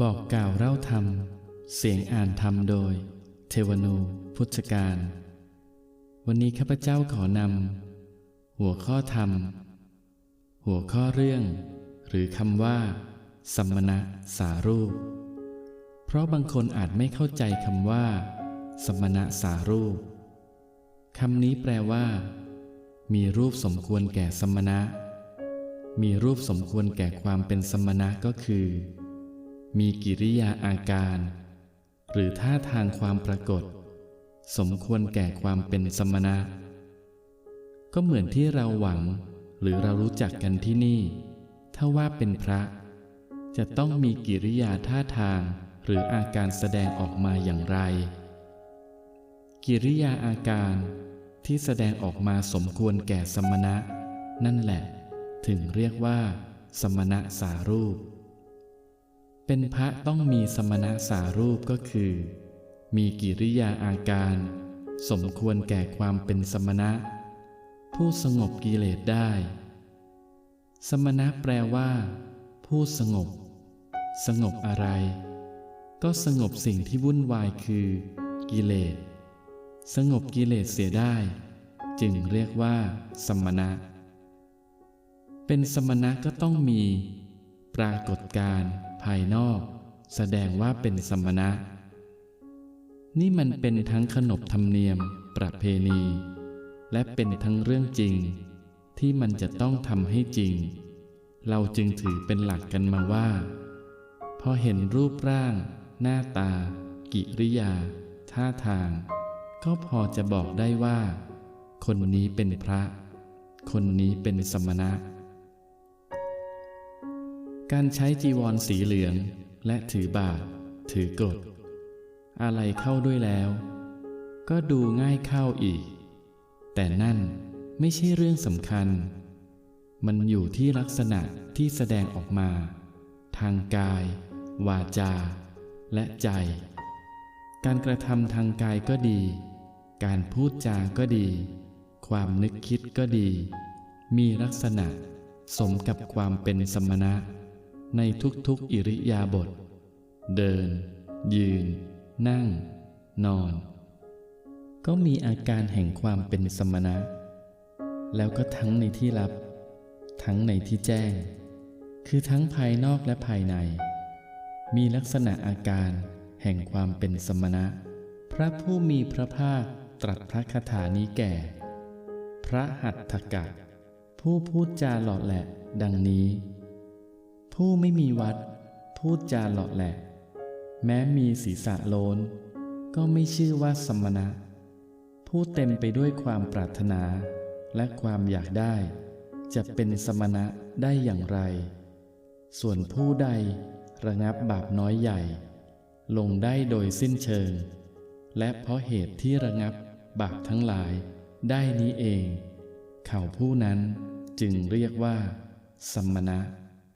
บอกกล่าวเล่าธรรม เสียงอ่านธรรมโดย เทวนูพุทธการ วันนี้ข้าพเจ้าขอนำหัวข้อธรรม หัวข้อเรื่อง หรือคำว่าสัมมณะสารูป เพราะบางคนอาจไม่เข้าใจคำว่าสมณะสารูปคำนี้แปลว่า มีรูปสมควรแก่สมณะ มีรูปสมควรแก่ความเป็นสมณะก็คือ มีกิริยาอาการ หรือท่าทางความปรากฏ สมควรแก่ความเป็นสมณะ ก็เหมือนที่เราหวังหรือเรารู้จักกันที่นี่ ถ้าว่าเป็นพระ จะต้องมีกิริยาท่าทางหรืออาการแสดงออกมาอย่างไร กิริยาอาการที่แสดงออกมาสมควรแก่สมณะ นั่นแหละ ถึงเรียกว่า สมณะสารูป เป็นพระต้องมีสมณะสารูปก็คือ มีกิริยาอาการ สมควรแก่ความเป็นสมณะ ผู้สงบกิเลสได้ สมณะแปลว่า ผู้สงบ สงบอะไร ก็สงบสิ่งที่วุ่นวายคือ กิเลส สงบกิเลสเสียได้ จึงเรียกว่า สมณะ เป็นสมณะก็ต้องมี ปรากฏการณ์ ภายนอก แสดงว่าเป็นสมณะ นี่มันเป็นทั้งขนบธรรมเนียม ประเพณี และเป็นทั้งเรื่องจริง ที่มันจะต้องทำให้จริง เราจึงถือเป็นหลักกันมาว่า พอเห็นรูปร่าง หน้าตา กิริยา ท่าทาง ก็พอจะบอกได้ว่า คนนี้เป็นพระ คนนี้เป็นสมณะ การใช้จีวรสีเหลืองและถือบาทถือกฎอะไรเข้าด้วยแล้ว ก็ดูง่ายเข้าอีก แต่นั่นไม่ใช่เรื่องสำคัญ มันอยู่ที่ลักษณะที่แสดงออกมา ทางกาย วาจา และใจ การกระทำทางกายก็ดี การพูดจาก็ดี ความนึกคิดก็ดี มีลักษณะสมกับความเป็นสมณะ ในทุกๆอิริยาบถเดิน ยืน นั่ง นอน ก็มีอาการแห่งความเป็นสมณะ แล้วก็ทั้งในที่ลับ ทั้งในที่แจ้ง คือทั้งภายนอกและภายใน มีลักษณะอาการแห่งความเป็นสมณะ พระผู้มีพระภาคตรัสพระคาถานี้แก่ พระหัตถกะ ผู้พูดจาหล่อแหละดังนี้ ผู้ไม่มีวัด พูดจาหล่อแหละ แม้มีศีรษะโลน ก็ไม่ชื่อว่าสมณะ ผู้เต็มไปด้วยความปรารถนา และความอยากได้ จะเป็นสมณะได้อย่างไร ส่วนผู้ใดระงับบาปน้อยใหญ่ ลงได้โดยสิ้นเชิง และเพราะเหตุที่ระงับบาปทั้งหลายได้นี้เอง เขาผู้นั้นจึงเรียกว่า สมณะ